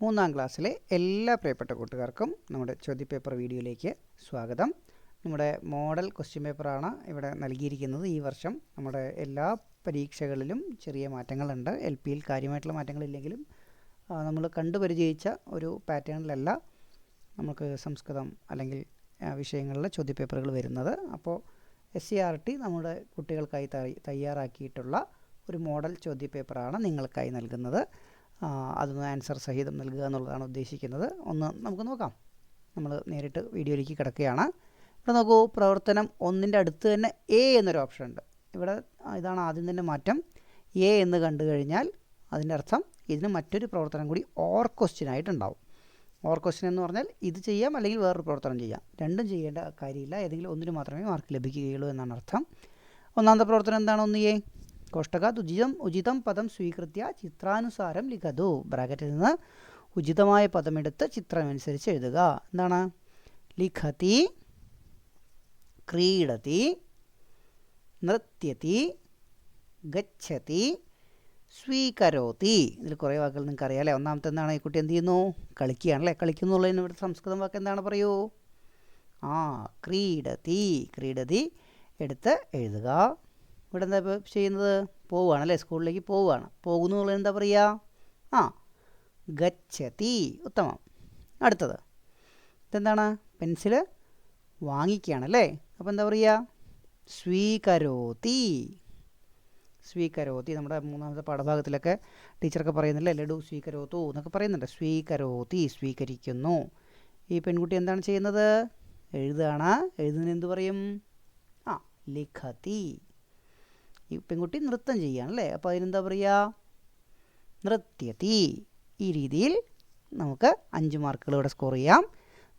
മൂന്നാം ക്ലാസ്സിലെ എല്ലാ പ്രിയപ്പെട്ട കൂട്ടുകാർക്കും നമ്മുടെ ചോദ്യപേപ്പർ വീഡിയോയിലേക്ക് സ്വാഗതം. നമ്മുടെ മോഡൽ ക്വസ്റ്റ്യൻ പേപ്പറാണ് ഇവിടെ നൽകിയിരിക്കുന്നത്. ഈ വർഷം നമ്മുടെ എല്ലാ പരീക്ഷകളിലും ചെറിയ മാറ്റങ്ങളുണ്ട്. എൽ പിയിൽ കാര്യമായിട്ടുള്ള മാറ്റങ്ങളില്ലെങ്കിലും നമ്മൾ കണ്ടുപരിചയിച്ച ഒരു പാറ്റേണിലല്ല നമുക്ക് സംസ്കൃതം അല്ലെങ്കിൽ വിഷയങ്ങളിലെ ചോദ്യപേപ്പറുകൾ വരുന്നത്. അപ്പോൾ എസ് സി ആർ ടി നമ്മുടെ കുട്ടികൾക്കായി തയ്യാറാക്കിയിട്ടുള്ള ഒരു മോഡൽ ചോദ്യപേപ്പറാണ് നിങ്ങൾക്കായി നൽകുന്നത്. അതൊന്ന് ആൻസർ സഹിതം നൽകുക എന്നുള്ളതാണ് ഉദ്ദേശിക്കുന്നത്. ഒന്ന് നമുക്ക് നോക്കാം. നമ്മൾ നേരിട്ട് വീഡിയോയിലേക്ക് കിടക്കുകയാണ്. ഇവിടെ നോക്കൂ പ്രവർത്തനം ഒന്നിന്റെ അടുത്ത് തന്നെ എ എന്നൊരു ഓപ്ഷൻ ഉണ്ട്. ഇവിടെ ഇതാണ് ആദ്യം തന്നെ മാറ്റം. എ എന്ന് കണ്ടു കഴിഞ്ഞാൽ അതിന്റെ അർത്ഥം ഇതിന് മറ്റൊരു പ്രവർത്തനം കൂടി ഓർ ക്വസ്റ്റ്യൻ ആയിട്ടുണ്ടാവും. ഓർ ക്വസ്റ്റ്യൻ എന്ന് പറഞ്ഞാൽ ഇത് ചെയ്യാം അല്ലെങ്കിൽ വേറൊരു പ്രവർത്തനം ചെയ്യാം. രണ്ടും ചെയ്യേണ്ട കാര്യമില്ല. ഏതെങ്കിലും ഒന്നിന് മാത്രമേ മാർക്ക് ലഭിക്കുകയുള്ളൂ എന്നാണ് അർത്ഥം. ഒന്നാമത്തെ പ്രവർത്തനം എന്താണ്? ഒന്ന് എ കോഷ്ടകാത് ഉചിതം ഉചിതം പദം സ്വീകൃത്യ ചിത്രാനുസാരം ലിഖതു. ബ്രാക്കറ്റിൽ നിന്ന് ഉചിതമായ പദമെടുത്ത് ചിത്രമനുസരിച്ച് എഴുതുക. എന്താണ്? ലിഖതി ക്രീഡതി നൃത്യതി ഗച്ഛതി സ്വീകരോതി. ഇതിൽ കുറേ വാക്കുകൾ നിങ്ങൾക്ക് അറിയാം അല്ലേ? ഒന്നാമത്തെ എന്താണ്? ഈ കുട്ടി എന്ത് ചെയ്യുന്നു? കളിക്കുകയാണല്ലേ? കളിക്കുന്നുള്ളതിന് ഇവിടെ സംസ്കൃതം വാക്ക് എന്താണ് പറയൂ? ആ ക്രീഡതി. ക്രീഡതി എടുത്ത് എഴുതുക. ഇവിടെ എന്താ ഇപ്പോൾ ചെയ്യുന്നത്? പോവുകയാണ് അല്ലേ സ്കൂളിലേക്ക് പോവുകയാണ്. പോകുന്നു എന്നുള്ളത് എന്താ പറയുക? ആ ഗച്ഛതി. ഉത്തമം. അടുത്തത്. ഇതെന്താണ്? പെൻസിൽ വാങ്ങിക്കുകയാണല്ലേ? അപ്പോൾ എന്താ പറയുക? സ്വീകരോതി. സ്വീകരോതി. നമ്മുടെ മൂന്നാമത്തെ പാഠഭാഗത്തിലൊക്കെ ടീച്ചറൊക്കെ പറയുന്നില്ലേ ലഡു സ്വീകരോത്തു എന്നൊക്കെ പറയുന്നുണ്ട്. സ്വീകരോതി സ്വീകരിക്കുന്നു. ഈ പെൺകുട്ടി എന്താണ് ചെയ്യുന്നത്? എഴുതുകയാണ്. എഴുതുന്നതിന് എന്ത് പറയും? ആ ലിഖതി. ഈ പെൺകുട്ടി നൃത്തം ചെയ്യുകയാണല്ലേ അപ്പോൾ അതിനെന്താ പറയുക? നൃത്യതി ഈ രീതിയിൽ നമുക്ക് അഞ്ച് മാർക്കുകൾ ഇവിടെ സ്കോർ ചെയ്യാം.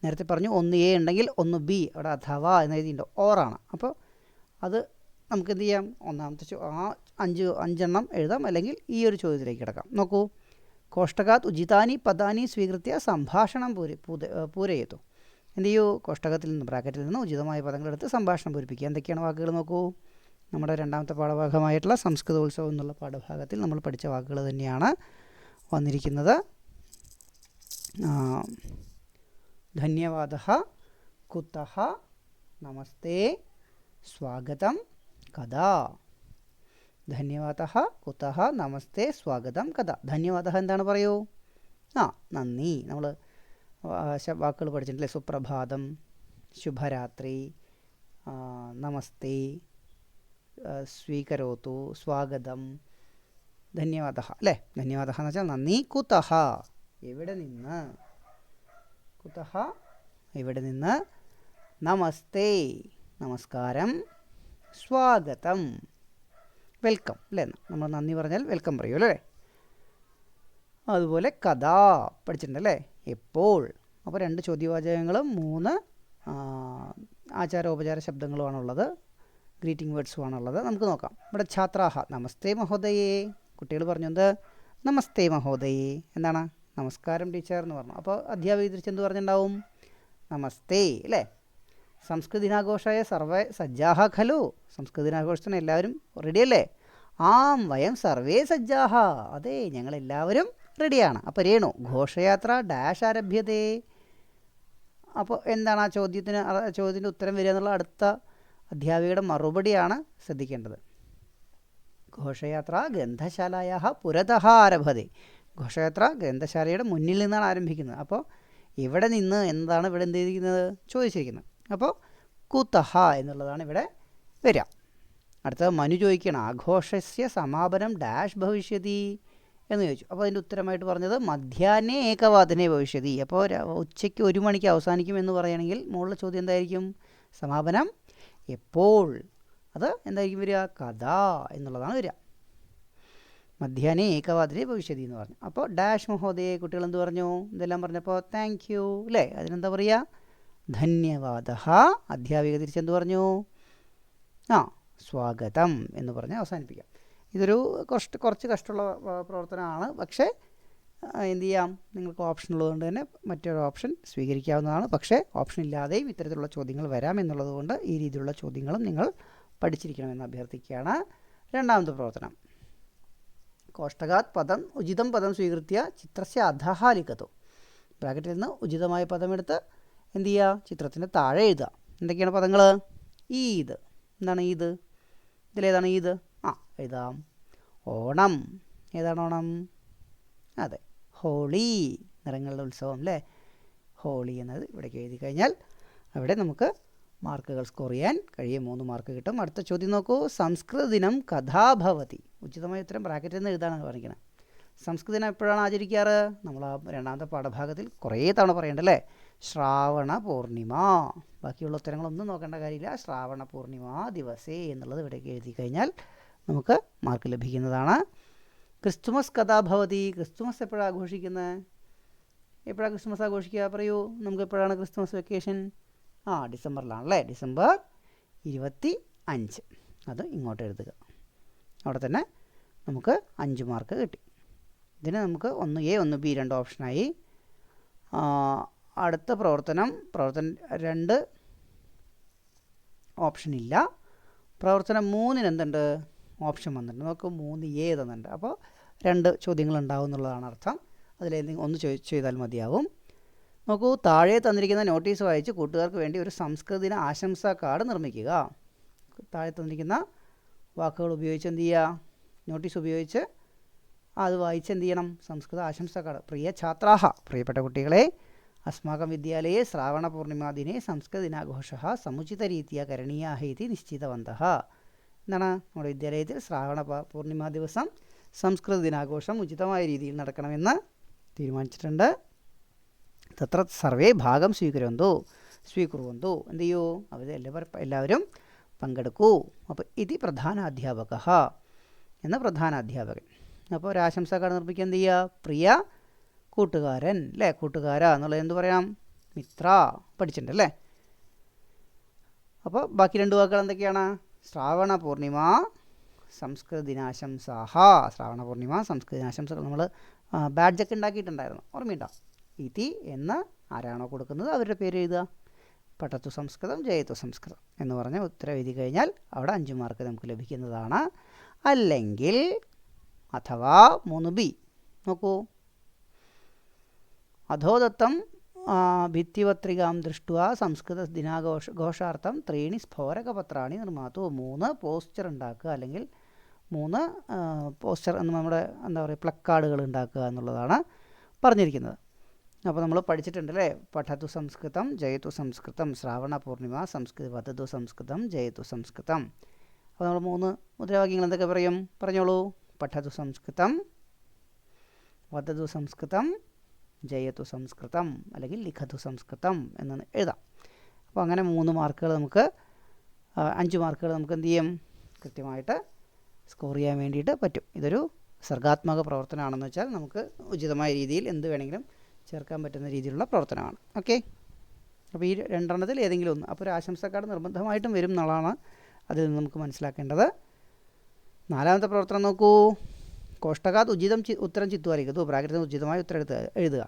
നേരത്തെ പറഞ്ഞു ഒന്ന് എ ഉണ്ടെങ്കിൽ ഒന്ന് ബി അവിടെ അഥവാ എന്ന് എഴുതിയിട്ടുണ്ട് ഓറാണ് അപ്പോൾ അത് നമുക്ക് എന്ത് ചെയ്യാം? ഒന്നാമത്തെ ആ അഞ്ച് അഞ്ചെണ്ണം എഴുതാം അല്ലെങ്കിൽ ഈ ഒരു ചോദ്യത്തിലേക്ക് കിടക്കാം. നോക്കൂ. കോഷ്ടകാത്ത് ഉചിതാനി പദാനി സ്വീകൃത്യ സംഭാഷണം പൂരി പൂരയിത്തു എന്ത് ചെയ്യൂ? കോഷ്ടകത്തിൽ നിന്ന് ബ്രാക്കറ്റിൽ നിന്ന് ഉചിതമായ പദങ്ങളെടുത്ത് സംഭാഷണം പൂരിപ്പിക്കുക. എന്തൊക്കെയാണ് വാക്കുകൾ? നോക്കൂ. നമ്മുടെ രണ്ടാമത്തെ പാഠഭാഗമായിട്ടുള്ള സംസ്കൃതോത്സവം എന്നുള്ള പാഠഭാഗത്തിൽ നമ്മൾ പഠിച്ച വാക്കുകൾ തന്നെയാണ് വന്നിരിക്കുന്നത്. ധന്യവാദ കുത്ത നമസ്തേ സ്വാഗതം കഥാ. ധന്യവാദ കുത്ത നമസ്തേ സ്വാഗതം കഥ. ധന്യവാദ എന്താണ് പറയൂ? ആ നന്ദി. നമ്മൾ വാക്കുകൾ പഠിച്ചിട്ടില്ലേ? സുപ്രഭാതം ശുഭരാത്രി നമസ്തേ സ്വീകരോത്തു. സ്വാഗതം. ധന്യവാദ അല്ലേ? ധന്യവാദ എന്ന് വെച്ചാൽ നന്ദി. കുതഹ. എവിടെ നിന്ന്? കുതഹ. എവിടെ നിന്ന്? നമസ്തേ. നമസ്കാരം. സ്വാഗതം. വെൽക്കം. അല്ലേ? നമ്മൾ നന്ദി പറഞ്ഞാൽ വെൽക്കം പറയൂ അല്ലേ? അതുപോലെ കഥ പഠിച്ചിട്ടുണ്ടല്ലേ എപ്പോൾ? അപ്പോൾ രണ്ട് ചോദ്യവാചകങ്ങളും മൂന്ന് ആചാരോപചാര ശബ്ദങ്ങളുമാണുള്ളത്. ഗ്രീറ്റിംഗ് വേർഡ്സുമാണുള്ളത് നമുക്ക് നോക്കാം. ഇവിടെ ഛാത്രാഹ നമസ്തേ മഹോദയേ. കുട്ടികൾ പറഞ്ഞു എന്ത് നമസ്തേ മഹോദയേ. എന്താണ്? നമസ്കാരം ടീച്ചർ എന്ന് പറഞ്ഞു. അപ്പോൾ അധ്യാപക തിരിച്ചെന്ത് പറഞ്ഞിട്ടുണ്ടാവും? നമസ്തേ അല്ലേ? സംസ്കൃത ദിനാഘോഷായ സർവേ സജ്ജാഹ ഖലു. സംസ്കൃത ദിനാഘോഷത്തിന് എല്ലാവരും റെഡിയല്ലേ ആം വയം സർവേ സജ്ജാഹ. അതെ ഞങ്ങളെല്ലാവരും റെഡിയാണ് അപ്പോൾ രേണു ഘോഷയാത്ര ഡാഷ് ആരഭ്യതേ. അപ്പോൾ എന്താണ് ആ ചോദ്യത്തിന് ചോദ്യത്തിന്റെ ഉത്തരം വരിക എന്നുള്ള അടുത്ത അധ്യാപികയുടെ മറുപടിയാണ് ശ്രദ്ധിക്കേണ്ടത്. ഘോഷയാത്ര ഗ്രന്ഥശാലായ പുരതഃ ആരഭതി ഘോഷയാത്ര ഗ്രന്ഥശാലയുടെ മുന്നിൽ നിന്നാണ് ആരംഭിക്കുന്നത്. അപ്പോൾ ഇവിടെ നിന്ന് എന്താണ് ഇവിടെ എന്ത് ചെയ്തിരിക്കുന്നത്? ചോദിച്ചിരിക്കുന്നത്. അപ്പോൾ കുതഹ എന്നുള്ളതാണ് ഇവിടെ വരിക. അടുത്തത് മനു ചോദിക്കണം ആഘോഷസ്യ സമാപനം ഡാഷ് ഭവിഷ്യതി എന്ന് ചോദിച്ചു. അപ്പോൾ അതിന്റെ ഉത്തരമായിട്ട് പറഞ്ഞത് മധ്യാഹ്നേ ഏകവാദനെ ഭവിഷ്യതി. അപ്പോൾ ഉച്ചയ്ക്ക് ഒരു മണിക്ക് അവസാനിക്കും എന്ന് പറയുകയാണെങ്കിൽ മുകളിലെ ചോദ്യം എന്തായിരിക്കും? സമാപനം എപ്പോൾ? അത് എന്തായിരിക്കും വരിക? കഥ എന്നുള്ളതാണ് വരിക. മധ്യാഹ്നേ ഏകവാദിനെ ഭവിഷ്യതി എന്ന് പറഞ്ഞു. അപ്പോൾ ഡാഷ് മഹോദയെ കുട്ടികൾ എന്ത് പറഞ്ഞു? ഇതെല്ലാം പറഞ്ഞപ്പോൾ താങ്ക് യു അല്ലേ അതിനെന്താ പറയുക? ധന്യവാദ. അധ്യാപിക തിരിച്ചെന്ത് പറഞ്ഞു? ആ സ്വാഗതം എന്ന് പറഞ്ഞ് അവസാനിപ്പിക്കാം. ഇതൊരു കുറച്ച് കുറച്ച് കഷ്ടമുള്ള പ്രവർത്തനമാണ്. പക്ഷേ എന്ത് ചെയ്യാം? നിങ്ങൾക്ക് ഓപ്ഷൻ ഉള്ളതുകൊണ്ട് തന്നെ മറ്റൊരു ഓപ്ഷൻ സ്വീകരിക്കാവുന്നതാണ്. പക്ഷേ ഓപ്ഷൻ ഇല്ലാതെയും ഇത്തരത്തിലുള്ള ചോദ്യങ്ങൾ വരാം എന്നുള്ളതുകൊണ്ട് ഈ രീതിയിലുള്ള ചോദ്യങ്ങളും നിങ്ങൾ പഠിച്ചിരിക്കണമെന്ന് അഭ്യർത്ഥിക്കുകയാണ്. രണ്ടാമത്തെ പ്രവർത്തനം. കോഷ്ടകാത് പദം ഉചിതം പദം സ്വീകൃത്യ ചിത്രസ്യ അധഹ ലിഖതു ബ്രാക്കറ്റിൽ നിന്ന് ഉചിതമായ പദമെടുത്ത് എന്ത് ചെയ്യുക? ചിത്രത്തിന്റെ താഴെ എഴുതുക. എന്തൊക്കെയാണ് പദങ്ങൾ ഈദ്. എന്താണ് ഈദ്? ഇതിലേതാണ് ഈദ്? ആ എഴുതാം. ഓണം. ഏതാണ് ഓണം? അതെ. ഹോളി നിറങ്ങളുടെ ഉത്സവം അല്ലേ? ഹോളി എന്നത് ഇവിടേക്ക് എഴുതി കഴിഞ്ഞാൽ അവിടെ നമുക്ക് മാർക്കുകൾ സ്കോർ ചെയ്യാൻ കഴിയും. മൂന്ന് മാർക്ക് കിട്ടും. അടുത്ത ചോദ്യം നോക്കൂ. സംസ്കൃത ദിനം കഥാഭവതി ഉചിതമായ ഉത്തരം ബ്രാക്കറ്റിൽ നിന്ന് എഴുതാനാണ് പറഞ്ഞിരിക്കുന്നത് സംസ്കൃത ദിനം എപ്പോഴാണ് ആചരിക്കാറ്? നമ്മൾ ആ രണ്ടാമത്തെ പാഠഭാഗത്തിൽ കുറേ തവണ പറയണ്ടല്ലേ ശ്രാവണ പൂർണിമ. ബാക്കിയുള്ള ഉത്തരങ്ങളൊന്നും നോക്കേണ്ട കാര്യമില്ല. ശ്രാവണ പൂർണിമ ദിവസേ എന്നുള്ളത് ഇവിടേക്ക് എഴുതി കഴിഞ്ഞാൽ നമുക്ക് മാർക്ക് ലഭിക്കുന്നതാണ്. ക്രിസ്തുമസ് കഥാഭവതി ക്രിസ്തുമസ് എപ്പോഴാണ് ആഘോഷിക്കുന്നത് എപ്പോഴാണ് ക്രിസ്തുമസ് ആഘോഷിക്കുക പറയൂ. നമുക്ക് എപ്പോഴാണ് ക്രിസ്തുമസ് വെക്കേഷൻ ആ ഡിസംബറിലാണല്ലേ ഡിസംബർ ഇരുപത്തി അഞ്ച് അത് ഇങ്ങോട്ട് എഴുതുക. അവിടെ തന്നെ നമുക്ക് അഞ്ച് മാർക്ക് കിട്ടി. ഇതിന് നമുക്ക് ഒന്ന് എ ഒന്ന് ബി രണ്ട് ഓപ്ഷനായി. അടുത്ത പ്രവർത്തനം പ്രവർത്തനം രണ്ട് ഓപ്ഷൻ ഇല്ല. പ്രവർത്തനം മൂന്നിന് എന്തുണ്ട്? ഓപ്ഷൻ വന്നിട്ടുണ്ട്. നമുക്ക് മൂന്ന് എ തന്നിട്ടുണ്ട്. അപ്പോൾ രണ്ട് ചോദ്യങ്ങൾ ഉണ്ടാവും എന്നുള്ളതാണ് അർത്ഥം. അതിലേതെങ്കിലും ഒന്ന് ചോദി ചെയ്താൽ മതിയാവും. നോക്കൂ താഴെ തന്നിരിക്കുന്ന നോട്ടീസ് വായിച്ച് കൂട്ടുകാർക്ക് വേണ്ടി ഒരു സംസ്കൃത ദിന ആശംസാ കാർഡ് നിർമ്മിക്കുക. താഴെ തന്നിരിക്കുന്ന വാക്കുകൾ ഉപയോഗിച്ച് എന്ത് ചെയ്യുക? നോട്ടീസ് ഉപയോഗിച്ച് അത് വായിച്ച് എന്ത് ചെയ്യണം? സംസ്കൃത ആശംസാ കാർഡ്. പ്രിയ ഛാത്രാഹ പ്രിയപ്പെട്ട കുട്ടികളെ അസ്മാകം വിദ്യാലയെ ശ്രാവണ പൂർണിമാദിനെ സംസ്കൃതദിനാഘോഷ സമുചിതരീത്യ കരണീയാഹ ഇതി നിശ്ചിതവന്തः. എന്താണ് നമ്മുടെ വിദ്യാലയത്തിൽ ശ്രാവണ പൂർണിമ ദിവസം സംസ്കൃത ദിനാഘോഷം ഉചിതമായ രീതിയിൽ നടക്കണമെന്ന് തീരുമാനിച്ചിട്ടുണ്ട്. തത്ര സർവേ ഭാഗം സ്വീകരന്തോ സ്വീകുറുവന്തു. എന്ത് ചെയ്യൂ? അവർ എല്ലാവരും എല്ലാവരും പങ്കെടുക്കൂ. അപ്പോൾ ഇത് പ്രധാന അധ്യാപക എന്ന പ്രധാന അധ്യാപകൻ അപ്പോൾ ഒരു ആശംസാ കാർഡ് നിർമ്മിക്കുക എന്ത് ചെയ്യുക പ്രിയ കൂട്ടുകാരൻ അല്ലേ കൂട്ടുകാര എന്നുള്ളത് എന്ത് പറയാം? മിത്ര. പഠിച്ചിട്ടുണ്ട് അല്ലേ അപ്പോൾ ബാക്കി രണ്ട് വാക്കുകൾ എന്തൊക്കെയാണ്? ശ്രാവണ പൂർണിമ സംസ്കൃതിനാശംസാഹ. ശ്രാവണ പൂർണിമ സംസ്കൃതിനാശംസകൾ നമ്മൾ ബാഡ്ജൊക്കെ ഉണ്ടാക്കിയിട്ടുണ്ടായിരുന്നു. ഓർമ്മയുണ്ടോ? ഇതി എന്ന് ആരാണോ കൊടുക്കുന്നത്? അവരുടെ പേര് എഴുതുക. പട്ടത്തു സംസ്കൃതം ജയത്തു സംസ്കൃതം എന്ന് പറഞ്ഞ് ഉത്തരം എഴുതി കഴിഞ്ഞാൽ അവിടെ അഞ്ച് മാർക്ക് നമുക്ക് ലഭിക്കുന്നതാണ്. അല്ലെങ്കിൽ അഥവാ മൂന്ന് ബി. നോക്കൂ. അധോദത്തം ഭിത്തിപത്രികാം ദൃഷ്ട സംസ്കൃത ഘോഷാർത്ഥം ത്രീണി സ്ഫോരകപത്രാണി നിർമ്മാത്തു മൂന്ന് പോസ്റ്റർ ഉണ്ടാക്കുക അല്ലെങ്കിൽ മൂന്ന് പോസ്റ്റർ നമ്മുടെ എന്താ പറയുക പ്ലക്കാർഡുകൾ ഉണ്ടാക്കുക എന്നുള്ളതാണ് പറഞ്ഞിരിക്കുന്നത്. അപ്പോൾ നമ്മൾ പഠിച്ചിട്ടുണ്ട് അല്ലേ സംസ്കൃതം ജയതു സംസ്കൃതം ശ്രാവണ പൂർണിമ സംസ്കൃത വധതു സംസ്കൃതം ജയതു സംസ്കൃതം. അപ്പോൾ നമ്മൾ മൂന്ന് മുദ്രാവാക്യങ്ങൾ എന്തൊക്കെ പറയും? പറഞ്ഞോളൂ. പഠതു സംസ്കൃതം വധതു സംസ്കൃതം ജയതു സംസ്കൃതം അല്ലെങ്കിൽ ലിഖതു സംസ്കൃതം എന്ന് എഴുതാം. അപ്പോൾ അങ്ങനെ മൂന്ന് മാർക്കുകൾ നമുക്ക് അഞ്ച് മാർക്കുകൾ നമുക്ക് എന്ത് ചെയ്യും? കൃത്യമായിട്ട് സ്കോർ ചെയ്യാൻ വേണ്ടിയിട്ട് പറ്റും. ഇതൊരു സർഗാത്മക പ്രവർത്തനമാണെന്ന് വെച്ചാൽ നമുക്ക് ഉചിതമായ രീതിയിൽ എന്ത് വേണമെങ്കിലും ചേർക്കാൻ പറ്റുന്ന രീതിയിലുള്ള പ്രവർത്തനമാണ്. ഓക്കെ? അപ്പോൾ ഈ രണ്ടെണ്ണത്തിൽ ഏതെങ്കിലും ഒന്ന്. അപ്പോൾ ഒരു ആശംസക്കാർഡ് നിർബന്ധമായിട്ടും വരും എന്നുള്ളതാണ് അതിൽ നിന്ന് നമുക്ക് മനസ്സിലാക്കേണ്ടത്. നാലാമത്തെ പ്രവർത്തനം നോക്കൂ. കോഷ്ടകാത് ഉചിതം ചി ഉത്തരം ചിത്വാരിക്കത്തു പ്രാകൃതം ഉചിതമായ ഉത്തരം എടുത്ത് എഴുതുക.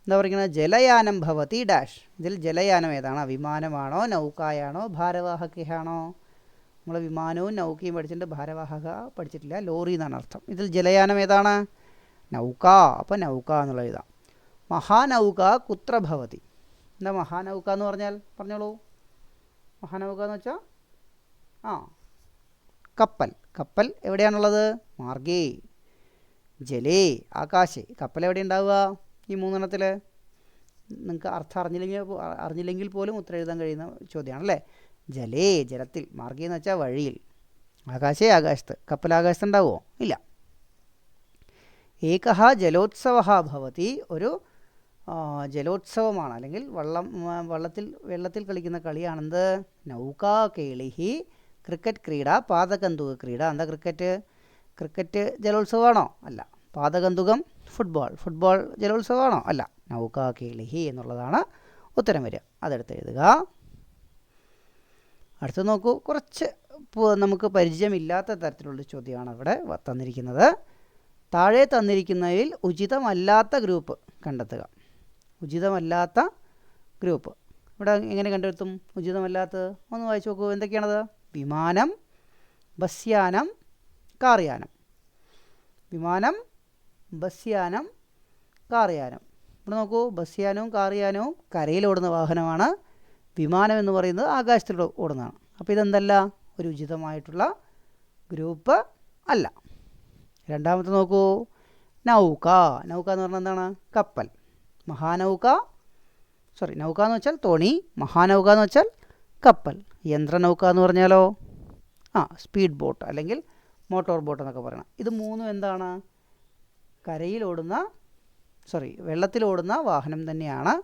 എന്താ പറയുന്നത്? ജലയാനം ഭവതി ഡാഷ്. ഇതിൽ ജലയാനം ഏതാണ്? വിമാനമാണോ നൗക്കായാണോ ഭാരവാഹകയാണോ? നമ്മൾ വിമാനവും നൗക്കയും പഠിച്ചിട്ടുണ്ട്. ഭാരവാഹക പഠിച്ചിട്ടില്ല. ലോറി എന്നാണ് അർത്ഥം. ഇതിൽ ജലയാനം ഏതാണ്? നൗക. അപ്പോൾ നൗക എന്നുള്ള എഴുതാം. മഹാനൗക കുത്ര ഭവതി. എന്താ മഹാനൗക എന്ന് പറഞ്ഞാൽ? പറഞ്ഞോളൂ. മഹാനൗക എന്ന് വെച്ചാൽ ആ. കപ്പൽ. കപ്പൽ എവിടെയാണുള്ളത്? മാർഗേ. ജലേ ആകാശേ കപ്പൽ എവിടെ ഉണ്ടാവുക? ഈ മൂന്നെണ്ണത്തിൽ നിങ്ങൾക്ക് അർത്ഥം അറിഞ്ഞില്ലെങ്കിൽ അറിഞ്ഞില്ലെങ്കിൽ പോലും ഉത്തരം എഴുതാൻ കഴിയുന്ന ചോദ്യമാണല്ലേ? ജലേ ജലത്തിൽ മാർഗീ എന്ന് വെച്ചാൽ വഴിയിൽ. ആകാശേ ആകാശത്ത്. കപ്പൽ ആകാശത്ത് ഉണ്ടാവുമോ ഇല്ല. ഏകഹ ജലോത്സവ ഭവതി. ഒരു ജലോത്സവമാണ്. അല്ലെങ്കിൽ വള്ളം വള്ളത്തിൽ വെള്ളത്തിൽ കളിക്കുന്ന കളിയാണെന്ത്? നൗകാ കേളിഹി ക്രിക്കറ്റ് ക്രീഡ പാതകന്തുക ക്രീഡ. എന്താ ക്രിക്കറ്റ്? ക്രിക്കറ്റ് ജലോത്സവമാണോ? അല്ല. പാതകന്തുകം ഫുട്ബോൾ. ഫുട്ബോൾ ജലോത്സവമാണോ? അല്ല. നൗക കേളിഹി എന്നുള്ളതാണ് ഉത്തരം വരിക. അതെടുത്ത് എഴുതുക. അടുത്ത് നോക്കൂ. കുറച്ച് നമുക്ക് പരിചയമില്ലാത്ത തരത്തിലുള്ള ചോദ്യമാണ് ഇവിടെ തന്നിരിക്കുന്നത്. താഴെ തന്നിരിക്കുന്നതിൽ ഉചിതമല്ലാത്ത ഗ്രൂപ്പ് കണ്ടെത്തുക. ഉചിതമല്ലാത്ത ഗ്രൂപ്പ്. ഇവിടെ എങ്ങനെ കണ്ടെത്തും? ഉചിതമല്ലാത്തത്? ഒന്ന് വായിച്ചു നോക്കൂ. എന്തൊക്കെയാണത്? വിമാനം ബസ് യാനം കാർ യാനം വിമാനം ബസ് യാനം കാർ യാനം ഇവിടെ നോക്കൂ ബസ് യാനവും കാർ യാനവും കരയിലോടുന്ന വാഹനമാണ്. വിമാനം എന്ന് പറയുന്നത് ആകാശത്തിൽ ഓടുന്നതാണ്. അപ്പോൾ ഇതെന്തല്ല? ഒരു ഉചിതമായിട്ടുള്ള ഗ്രൂപ്പ് അല്ല. രണ്ടാമത്തെ നോക്കൂ നൗക. നൗക എന്ന് പറഞ്ഞാൽ എന്താണ്? കപ്പൽ. മഹാനൗക സോറി നൗക എന്ന് വെച്ചാൽ തോണി. മഹാനൗക എന്ന് വെച്ചാൽ കപ്പൽ. യന്ത്രനൗക എന്ന് പറഞ്ഞാലോ? ആ സ്പീഡ് ബോട്ട് അല്ലെങ്കിൽ മോട്ടോർ ബോട്ട് എന്നൊക്കെ പറയണം. ഇത് മൂന്നും എന്താണ്? കരയിലോടുന്ന സോറി വെള്ളത്തിലോടുന്ന വാഹനം തന്നെയാണ്.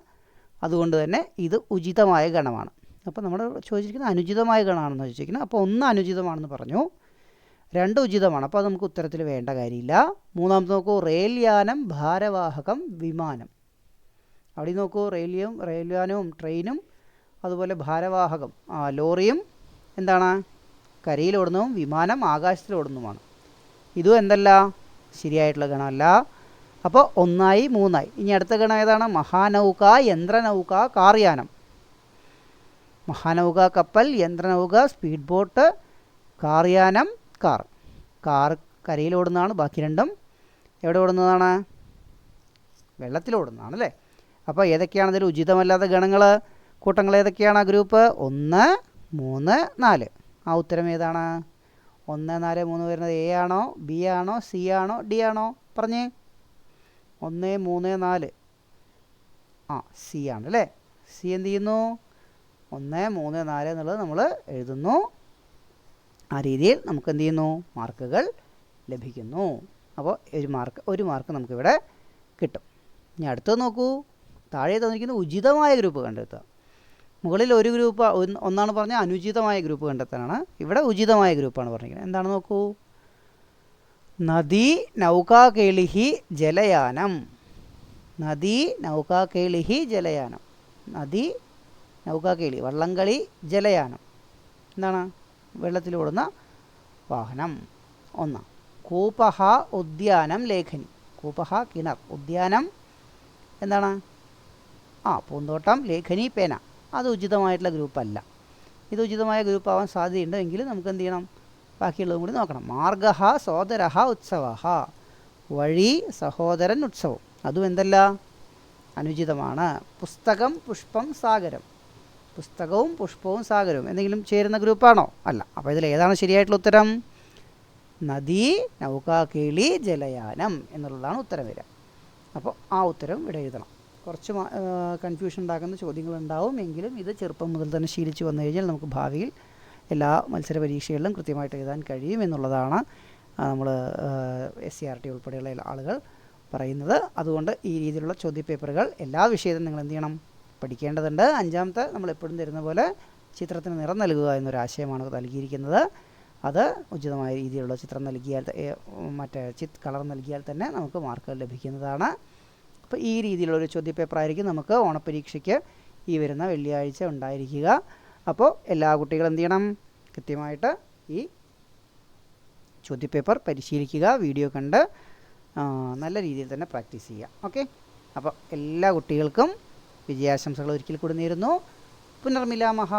അതുകൊണ്ട് തന്നെ ഇത് ഉചിതമായ ഗണമാണ്. അപ്പോൾ നമ്മൾ ചോദിച്ചിരിക്കുന്നത് അനുചിതമായ ഗണമാണെന്ന് ചോദിച്ചിരിക്കുന്നത്. അപ്പോൾ ഒന്ന് അനുചിതമാണെന്ന് പറഞ്ഞു. രണ്ട് ഉചിതമാണ്. അപ്പോൾ അത് നമുക്ക് ഉത്തരത്തിൽ വേണ്ട കാര്യമില്ല. മൂന്നാമത്തെ നോക്കൂ റെയിൽ യാനം ഭാരവാഹകം വിമാനം. അവിടെ നോക്കൂ റെയിലും റെയിൽ യാനവും ട്രെയിനും അതുപോലെ ഭാരവാഹകം ലോറിയും എന്താണ്? കരയിലോടുന്നതും വിമാനം ആകാശത്തിലോടുന്നതുമാണ് ഇതും എന്തല്ല? ശരിയായിട്ടുള്ള ഗണമല്ല. അപ്പോൾ ഒന്നായി മൂന്നായി. ഇനി അടുത്ത ഗണം ഏതാണ്? മഹാനൗക യന്ത്രനൗക കാർയാനം. മഹാനൗക കപ്പൽ യന്ത്രനൗക സ്പീഡ് ബോട്ട് കാർയാനം കാർ. കാർ കരയിലോടുന്നതാണ് ബാക്കി രണ്ടും എവിടെ ഓടുന്നതാണ്? വെള്ളത്തിലോടുന്നതാണ് അല്ലേ? അപ്പോൾ ഏതൊക്കെയാണ് ഇതിൽ ഉചിതമല്ലാത്ത ഗണങ്ങൾ കൂട്ടങ്ങൾ ഏതൊക്കെയാണ് ആ ഗ്രൂപ്പ്? ഒന്ന് മൂന്ന് നാല്. ആ ഉത്തരം ഏതാണ്? ഒന്ന് നാല് മൂന്ന് വരുന്നത് എ ആണോ ബി ആണോ സി ആണോ ഡി ആണോ? പറഞ്ഞേ. ഒന്ന് മൂന്ന് നാല്. ആ സി ആണ് അല്ലേ സി എന്ത് ചെയ്യുന്നു? ഒന്ന് മൂന്ന് നാല് എന്നുള്ളത് നമ്മൾ എഴുതുന്നു. ആ രീതിയിൽ നമുക്ക് എന്ത് ചെയ്യുന്നു? മാർക്കുകൾ ലഭിക്കുന്നു. അപ്പോൾ ഒരു മാർക്ക് ഒരു മാർക്ക് നമുക്കിവിടെ കിട്ടും. ഇനി അടുത്തത് നോക്കൂ. താഴെ തന്നിരിക്കുന്ന ഉചിതമായ ഗ്രൂപ്പ് കണ്ടെത്തുക. മുകളിൽ ഒരു ഗ്രൂപ്പ് ഒന്നാണ് പറഞ്ഞാൽ അനുചിതമായ ഗ്രൂപ്പ് കണ്ടെത്താനാണ്. ഇവിടെ ഉചിതമായ ഗ്രൂപ്പാണ് പറഞ്ഞിരിക്കുന്നത്. എന്താണ് നോക്കൂ? നദി നൗകാകേളിഹി ജലയാനം. നദി നൗകാകേളിഹി ജലയാനം. നദി നൗകാകേളി വള്ളംകളി ജലയാനം. എന്താണ്? വെള്ളത്തിലോടുന്ന വാഹനം. ഒന്ന്. കൂപഹ ഉദ്യാനം ലേഖനി. കൂപഹ കിണർ. ഉദ്യാനം എന്താണ്? ആ പൂന്തോട്ടം ലേഖനി പേന. അത് ഉചിതമായിട്ടുള്ള ഗ്രൂപ്പല്ല. ഇത് ഉചിതമായ ഗ്രൂപ്പാവാൻ സാധ്യതയുണ്ട് എങ്കിൽ നമുക്ക് എന്ത് ചെയ്യണം? ബാക്കിയുള്ളതും കൂടി നോക്കണം. മാർഗ സോദര ഉത്സവ വഴി സഹോദരൻ ഉത്സവം. അതും എന്തല്ല? അനുചിതമാണ്. പുസ്തകം പുഷ്പം സാഗരം. പുസ്തകവും പുഷ്പവും സാഗരവും എന്തെങ്കിലും ചേരുന്ന ഗ്രൂപ്പാണോ? അല്ല. അപ്പോൾ ഇതിൽ ഏതാണ് ശരിയായിട്ടുള്ള ഉത്തരം? നദി നൗകാകേളി ജലയാനം എന്നുള്ളതാണ് ഉത്തരം വരിക. അപ്പോൾ ആ ഉത്തരം ഇവിടെ എഴുതണം. കുറച്ച് കൺഫ്യൂഷൻ ഉണ്ടാക്കുന്ന ചോദ്യങ്ങളുണ്ടാവും. എങ്കിലും ഇത് ചെറുപ്പം മുതൽ തന്നെ ശീലിച്ചു വന്നു കഴിഞ്ഞാൽ നമുക്ക് ഭാവിയിൽ എല്ലാ മത്സര പരീക്ഷകളിലും കൃത്യമായിട്ട് എഴുതാൻ കഴിയും എന്നുള്ളതാണ് നമ്മൾ എസ് സി ആർ ടി ഉൾപ്പെടെയുള്ള ആളുകൾ പറയുന്നത്. അതുകൊണ്ട് ഈ രീതിയിലുള്ള ചോദ്യപേപ്പറുകൾ എല്ലാ വിഷയത്തിലും നിങ്ങൾ എന്ത് ചെയ്യണം? പഠിക്കേണ്ടതുണ്ട്. അഞ്ചാമത്തെ നമ്മൾ എപ്പോഴും തരുന്ന പോലെ ചിത്രത്തിന് നിറം നൽകുക എന്നൊരാശയമാണ് നൽകിയിരിക്കുന്നത്. അത് ഉചിതമായ രീതിയിലുള്ള ചിത്രം നൽകിയാൽ മറ്റേ ചിത് കളർ നൽകിയാൽ തന്നെ നമുക്ക് മാർക്കുകൾ ലഭിക്കുന്നതാണ്. അപ്പോൾ ഈ രീതിയിലുള്ളൊരു ചോദ്യപേപ്പറായിരിക്കും നമുക്ക് ഓണപ്പരീക്ഷയ്ക്ക് ഈ വരുന്ന വെള്ളിയാഴ്ച ഉണ്ടായിരിക്കുക. അപ്പോൾ എല്ലാ കുട്ടികളും എന്ത് ചെയ്യണം? കൃത്യമായിട്ട് ഈ ചോദ്യപേപ്പർ പരിശീലിക്കുക വീഡിയോ കണ്ട് നല്ല രീതിയിൽ തന്നെ പ്രാക്ടീസ് ചെയ്യുക. ഓക്കെ? അപ്പോൾ എല്ലാ കുട്ടികൾക്കും വിജയാശംസകൾ ഒരിക്കൽ കൂടി നേരുന്നു. പുനർമിലാമഹ.